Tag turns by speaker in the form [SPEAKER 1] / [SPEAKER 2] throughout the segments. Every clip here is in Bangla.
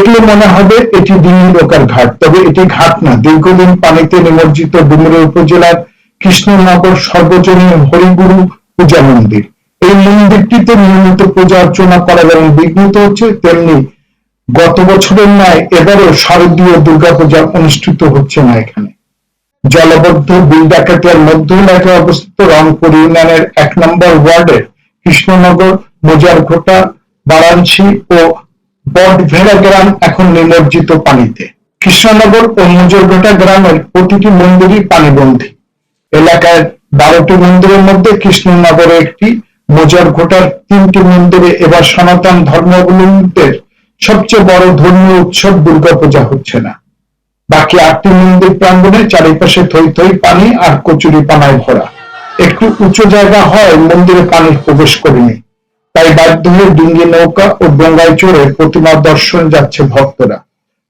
[SPEAKER 1] দেখলে মনে হবে এটি দিল্লি নৌকার ঘাট। তবে এটি ঘাট না। দীর্ঘদিন পানিতে নিমজ্জিত ডুমুরিয়া উপজেলার কৃষ্ণনগর সর্বজনীন হরিগুরু পূজা মন্দির। এই মন্দিরটিতে নিয়মিত পূজা অর্চনা করা যেমন বিঘ্নিত হচ্ছে তেমনি গত বছরের ন্যায় এবারও শারদীয় দুর্গাপূজা অনুষ্ঠিত হচ্ছে না এখানে। জলবদ্ধ বিলডাকাতিয়ার মধ্য এলাকায় অবস্থিত রংপুর ইউনিয়নের এক নম্বর ওয়ার্ডের কৃষ্ণনগর, মোজারঘোটা, বারাণসী ও বটভেড়া গ্রাম এখন নিমজ্জিত পানিতে। কৃষ্ণনগর ও মোজরঘোটা গ্রামের প্রতিটি মন্দিরই পানিবন্দী। এলাকার বারোটি মন্দিরের মধ্যে কৃষ্ণনগরে একটি, মোজারঘোটার তিনটি মন্দিরে এবার সনাতন ধর্মাবলম্বীদের সবচেয়ে বড় ধর্মীয় উৎসব দুর্গাপূজা হচ্ছে না। বাকি আটটি মন্দির প্রাঙ্গণে চারিপাশে থই থই পানি আর কচুরি পানায় ভরা। একটু উঁচু জায়গা হয় মন্দিরে পানির প্রবেশ করেনি। তাই বাধ্য হয়ে ডিঙ্গি নৌকা ও ডোঙ্গায় চড়ে প্রতিমা দর্শন যাচ্ছে ভক্তরা।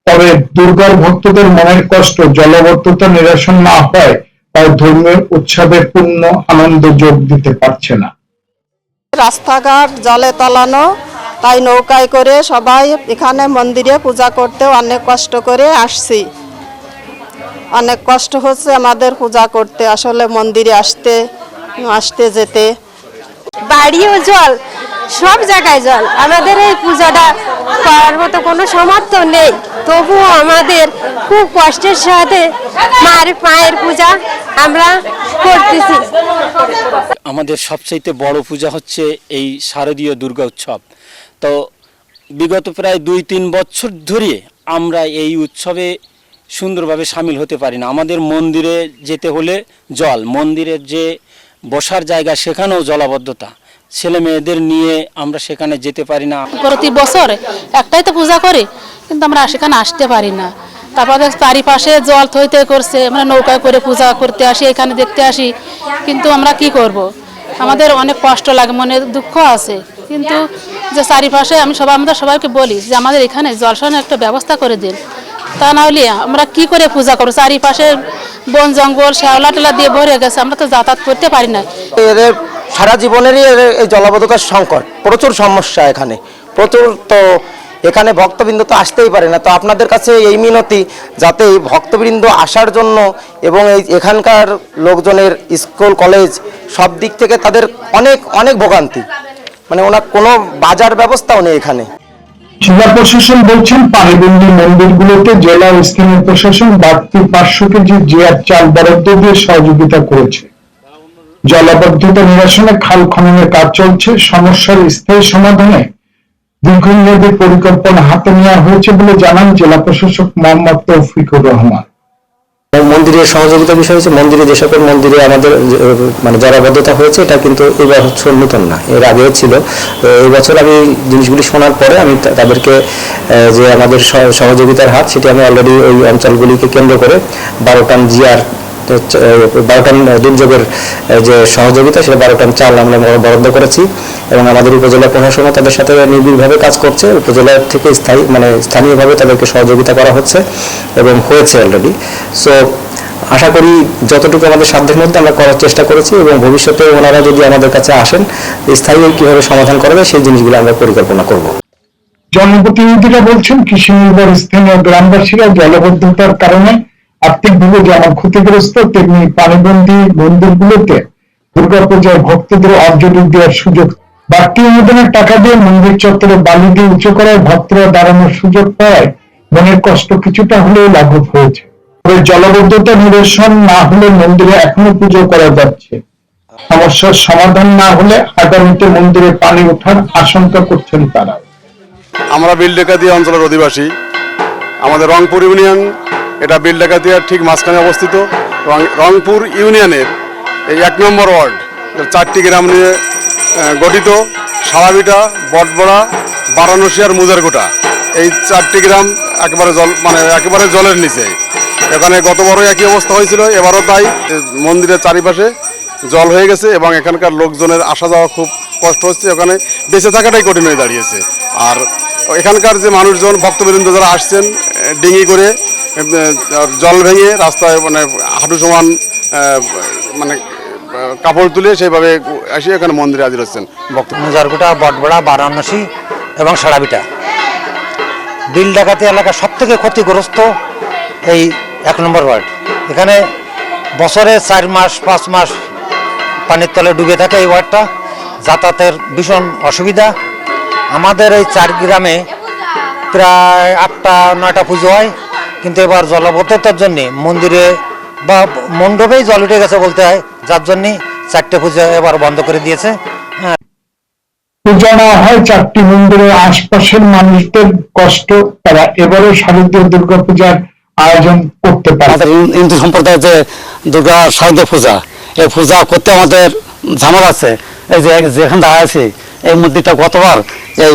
[SPEAKER 1] তবে দুর্গার ভক্তদের মনের কষ্ট জলবদ্ধতা নিরসন না হয় তাই ধর্মীয় উৎসবে পূর্ণ আনন্দ যোগ দিতে পারছে না।
[SPEAKER 2] রাস্তাঘাট জলে তলানো তাই নৌকায় করে সবাই এখানে মন্দিরে পূজা করতে অনেক কষ্ট করে আসছি। অনেক কষ্ট হচ্ছে আমাদের পূজা করতে আসলে মন্দিরে আসতে আসতে যেতে।
[SPEAKER 3] বাড়িও জল সব জায়গায় জল। আমাদের এই পূজাটা করার মতো কোনো সামর্থ্য নেই। তবুও আমাদের খুব কষ্টের সাথে মার পায়ের পূজা আমরা করতেছি।
[SPEAKER 4] আমাদের সবচাইতে বড় পূজা হচ্ছে এই শারদীয় দুর্গা উৎসব। তো বিগত প্রায় দুই তিন বছর ধরে আমরা এই উৎসবে সুন্দরভাবে সামিল হতে পারি না। আমাদের মন্দিরে যেতে হলে জল, মন্দিরের যে বসার জায়গা সেখানেও জলাবদ্ধতা। ছেলে মেয়েদের নিয়ে আমরা সেখানে যেতে পারি না।
[SPEAKER 5] প্রতি বছর একটাই তো পূজা করি কিন্তু আমরা সেখানে আসতে পারি না। তারপরে চারিপাশে জল থই থই করছে আমরা নৌকায় করে পূজা করতে আসি এখানে দেখতে আসি। কিন্তু আমরা কি করব। আমাদের অনেক কষ্ট লাগে মনে দুঃখ আছে। কিন্তু যে চারিপাশে আমি সবাই আমরা সবাইকে বলি যে আমাদের এখানে জলসনের একটা ব্যবস্থা করে দিন। তা না হলে আমরা কি করে পূজা করব? চারিপাশে বন জঙ্গল শ্যাওলা টেলা দিয়ে ভরে গেছে আমরা তো যাতায়াত করতে পারি না।
[SPEAKER 6] এদের সারা জীবনেরই এই জলাবদ্ধতার সংকট। প্রচুর সমস্যা এখানে। প্রচুর তো এখানে ভক্তবৃন্দ তো আসতেই পারে না। তো আপনাদের কাছে এই মিনতি, যাতে ভক্তবৃন্দ আসার জন্য এবং এই এখানকার লোকজনের স্কুল, কলেজ সব দিক থেকে তাদের অনেক অনেক ভোগান্তি। মানে ওনার কোনো বাজার ব্যবস্থাও নেই এখানে।
[SPEAKER 1] জেলা প্রশাসন বলছেন, পানিবন্দী মন্দিরগুলোতে জেলা স্থানীয় প্রশাসন বাড়তি পাঁচশো কেজি জিয়ার চাল বরাদ্দ দিয়ে সহযোগিতা করেছে। জলাবদ্ধতা নিরসনে খাল খননের কাজ চলছে। সমস্যার স্থায়ী সমাধানে দীর্ঘমেয়াদী পরিকল্পনা হাতে নেওয়া হয়েছে বলে জানান জেলা প্রশাসক মোহাম্মদ তৌফিকুর রহমান।
[SPEAKER 6] মন্দিরের সহযোগিতা বিষয় হচ্ছে মন্দিরে যে সকল মন্দিরে আমাদের মানে জলাবদ্ধতা হয়েছে, এটা কিন্তু এবার হচ্ছে নতুন না, এর আগে ছিল। তো এই বছর আমি জিনিসগুলি শোনার পরে আমি তাদেরকে যে আমাদের সহ- সহযোগিতার হাত, সেটি আমি অলরেডি ওই অঞ্চলগুলিকে কেন্দ্র করে বারোটান জিয়ার বারো টন দুর্যোগের যে সহযোগিতা, সেটা বারো টন চাল আমরা বরাদ্দ করেছি এবং আমাদের উপজেলা প্রশাসনও তাদের সাথে নিবিড়ভাবে কাজ করছে। উপজেলা থেকে স্থায়ী মানে স্থানীয়ভাবে তাদেরকে সহযোগিতা করা হচ্ছে এবং হয়েছে অলরেডি সো আশা করি যতটুকু আমাদের সাধ্যের মধ্যে আমরা করার চেষ্টা করেছি এবং ভবিষ্যতে ওনারা যদি আমাদের কাছে আসেন, স্থায়ী কীভাবে সমাধান করা যায় সেই জিনিসগুলো আমরা পরিকল্পনা করব।
[SPEAKER 1] জনপ্রতিনিধিরা বলছেন, কৃষি নির্ভর স্থানীয় গ্রামবাসীরা জলবদ্ধতার কারণে আর্থিকভাবে যেমন ক্ষতিগ্রস্ত তেমনি পানিবন্দী মন্দিরগুলোতে দুর্গাপূজার ভক্তদের অঞ্জলি দেওয়ার সুযোগ বাড়তি অনুদানের টাকা দিয়ে মন্দির চত্বরে বালি দিয়ে উঁচু করায় ভক্তরা দাঁড়ানোর সুযোগ পাওয়ায় মনের কষ্ট কিছুটা হলেও লাঘব হয়েছে। তবে জলবদ্ধতা নিরসন না হলে মন্দিরে এখনও পুজো করা যাচ্ছে। সমস্যার সমাধান না হলে আগামীতে মন্দিরে পানি ওঠার আশঙ্কা করছেন তারা।
[SPEAKER 7] আমরা বিলডেকাতিয়া অঞ্চলের অধিবাসী, আমাদের রংপুর ইউনিয়ন এটা বিল ডাকাতিয়ার ঠিক মাঝখানে অবস্থিত রংপুর ইউনিয়নের এই এক নম্বর ওয়ার্ড। চারটি গ্রাম নিয়ে গঠিত। সারাবিটা, বটবড়া, বারাণসী আর মুজারগোটা। এই চারটি গ্রাম একেবারে জল মানে একেবারে জলের নিচে। এখানে গতবারও একই অবস্থা হয়েছিল, এবারও তাই। মন্দিরের চারিপাশে জল হয়ে গেছে এবং এখানকার লোকজনের আসা যাওয়া খুব কষ্ট হচ্ছে। ওখানে বেঁচে থাকাটাই কঠিন হয়ে দাঁড়িয়েছে। আর এখানকার যে মানুষজন, ভক্তবৃন্দ যারা আসছেন ডিঙি করে জল ভেঙে রাস্তায় মানে হাঁটু সমান মানে কাপড় তুলে সেইভাবে এসে এখানে মন্দিরে হাজির হচ্ছেন। ভক্ত
[SPEAKER 8] মুজারগুটা বটবড়া, বারাণসী এবং সারাবিটা। বিল ডাকাতি এলাকা সব থেকে ক্ষতিগ্রস্ত এই এক নম্বর ওয়ার্ড। এখানে বছরে চার মাস, পাঁচ মাস পানির তলে ডুবে থাকে এই ওয়ার্ডটা। যাতায়াতের ভীষণ অসুবিধা। আমাদের এই চার গ্রামে প্রায় আটটা নয়টা পুজো হয় কিন্তু এবার জলবদ্ধতার জন্যে মন্দিরে বা মণ্ডপেই জল উঠে গেছে বলতে হয় যার জন্যে চারটে পুজো এবার বন্ধ করে দিয়েছে। হ্যাঁ।
[SPEAKER 1] পূজা না হয় চারটি মন্দিরের আশপাশের মানুষদের কষ্ট তারা এবারও শারদীয় দুর্গাপূজার আয়োজন করতে পারে।
[SPEAKER 9] আমাদের হিন্দু সম্প্রদায়ের যে দুর্গা শারদীয় পূজা এই পূজা করতে আমাদের ঝামেলা আছে। এই যে যেখানে দাঁড়া আছে এই মন্দিরটা গতবার এই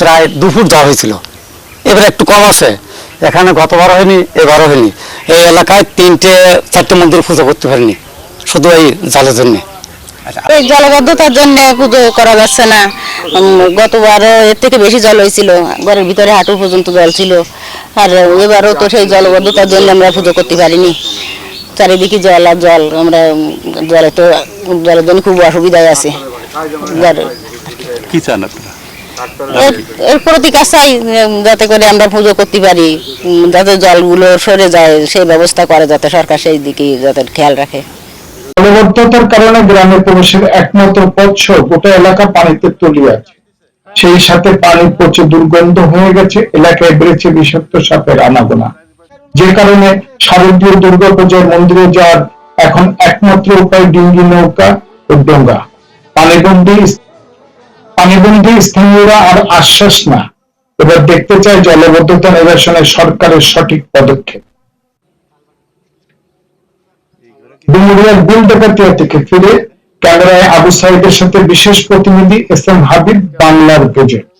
[SPEAKER 9] প্রায় দুপুর দেওয়া হয়েছিল। এবার একটু কম আছে। এখানে গতবার হয়নি এবারও হয়নি। এই এলাকায় তিনটে চারটে মন্দির পুজো করতে পারিনি শুধু এই জালের জন্যে।
[SPEAKER 3] এই জলবদ্ধতার জন্য পুজো করা যাচ্ছে না। উম, গতবারও এর থেকে বেশি জল হয়েছিল। ঘরের ভিতরে হাঁটু পর্যন্ত জল ছিল। আর এবারও তো সেই জলবদ্ধতার জন্য আমরা পুজো করতে পারিনি। চারিদিকে জল আর জল আমরা জলে তো জলের জন্য খুব অসুবিধায় আছে।
[SPEAKER 9] কি চান আপনারা?
[SPEAKER 3] এর- প্রতিকার চাই যাতে করে আমরা পুজো করতে পারি যাতে জলগুলো সরে যায় সেই ব্যবস্থা করে যাতে সরকার সেই দিকে যাতে খেয়াল রাখে।
[SPEAKER 1] জলবদ্ধতার কারণে গ্রামে প্রবেশের একমাত্র পথ গোটা এলাকা পানিতে তলিয়ে আছে। সেই সাথে পানি পচে দুর্গন্ধ হয়ে গেছে এলাকায় বেড়েছে বিষাক্ত সাপের আনাগোনা। যে কারণে শারদীয় দুর্গাপূজায় মন্দিরে যাওয়ার এখন একমাত্র উপায় ডিঙ্গি নৌকা ও ডোঙ্গা। পানিবন্দী পানিবন্দী স্থানীয়রা আর আশ্বাস না। এবার দেখতে চায় জলবদ্ধতা নিরসনে সরকারের সঠিক পদক্ষেপ। ডুমুরিয়ার থেকে ফিরে ক্যামেরায় আবু সাইদের সাথে বিশেষ প্রতিনিধি এস এম হাবিব বাংলার প্রজেক্ট